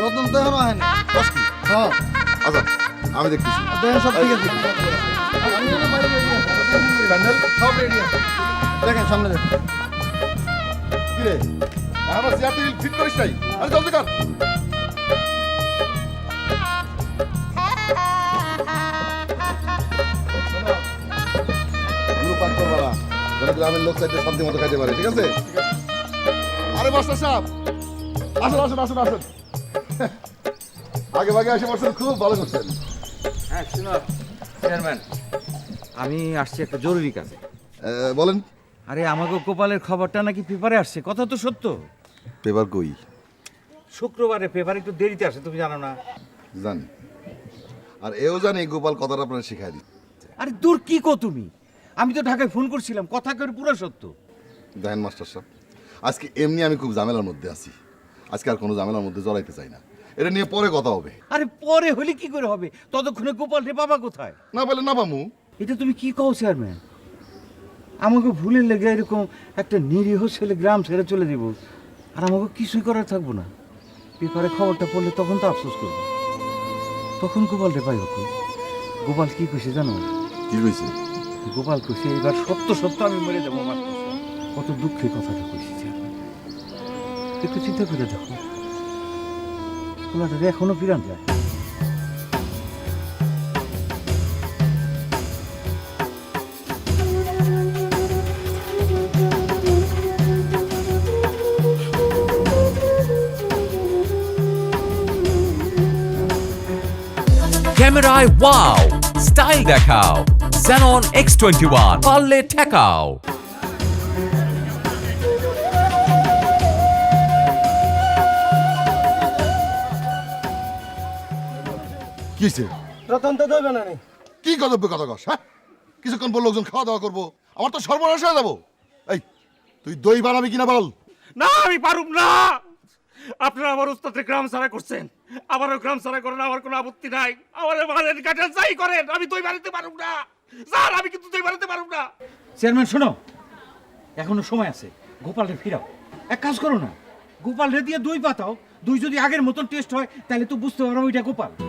রতন তো এখনও হ্যাঁ। আচ্ছা আমি দেখতেছি। দেখেন সব ঠিক আছে। প্যান্ডেল সব রেডি আছে। দেখেন সামনে দেখেন। কি রে আমার চেয়ার টেবিল ফিট করিস নাই? আরে জলদি কর। গ্রামের লোক চাইতে শান্তি মতো খাইতে পারে ঠিক আছে? আরে মাস্টার সাহেব আসুন আসুন আসুন আসুন। আগে ভাগে এসে বসছেন খুব ভালো করছেন। হ্যাঁ চেয়ারম্যান আমি আসছি একটা জরুরি কাজে। আহ, বলেন। আরে আমাকে গোপালের খবরটা নাকি পেপারে আসছে? কথা তো সত্য। পেপার কই? শুক্রবারে পেপার একটু দেরিতে আসে তুমি জানো না। জানি। আর এও জানি গোপাল কথাটা আপনার শিখাই দিচ্ছে। আরে দূর কি কো তুমি? আমি তো ঢাকায় ফোন করছিলাম কথা করে পুরো সত্য। দেখেন মাস্টার সাহেব আজকে এমনি আমি খুব ঝামেলার মধ্যে আছি। আজকে আর কোনো ঝামেলার মধ্যে জড়াইতে চাই না। এটা নিয়ে পরে কথা হবে। আরে পরে হলে কি করে হবে? ততক্ষণে গোপাল রে বাবা কোথায়? না বলে না বামু এটা তুমি কি কও চেয়ারম্যান আমাকে ভুলের লেগে এরকম একটা নিরীহ ছেলে গ্রাম ছেড়ে চলে দিব আর আমাকে কিছুই করার থাকব না। পেপারে খবরটা পড়লে তখন তো আফসোস করব। তখন গোপাল রে পাইব কই? গোপাল কি কইছে জানো? কি হয়েছে গোপাল কইছে এবার সত্য সত্য আমি মরে যাব আমার কত দুঃখের কথাটা কইছি একটু চিন্তা করে দেখো। তোমাদের এখনও ফিরান যায়? ক্যামেরায় ওয়াও স্টাইল দেখাও Xenon X21 পারলে ঠেকাও। কি হয়েছে রতন তো দেবে না নি। কি গদব্য কথা কস হ্যাঁ? কিছুক্ষণ পর লোকজন খাওয়া দাওয়া করব আমার তো সর্বনাশ হয়ে যাব। এই তুই দই বানাবি কিনা বল? না আমি পারুম না। আপনারা আমার উস্তাদের গ্রাম সারা করছেন। আমারও গ্রাম সারা করেন, আমার কোনো আপত্তি নাই। আমার বাড়ির কাঠে যাই করেন, আমি দই বাড়িতে পারুম না। স্যার, আমি কিন্তু দই বাড়িতে পারুম না। চেয়ারম্যান, শোনো। এখনও সময় আছে। গোপালরে ফিরাও। এক কাজ করো না। গোপালরে দিয়ে দই পাতাও। দুই যদি আগের মতন টেস্ট হয়, তাহলে তো বুঝতে পারো ওইটা গোপাল।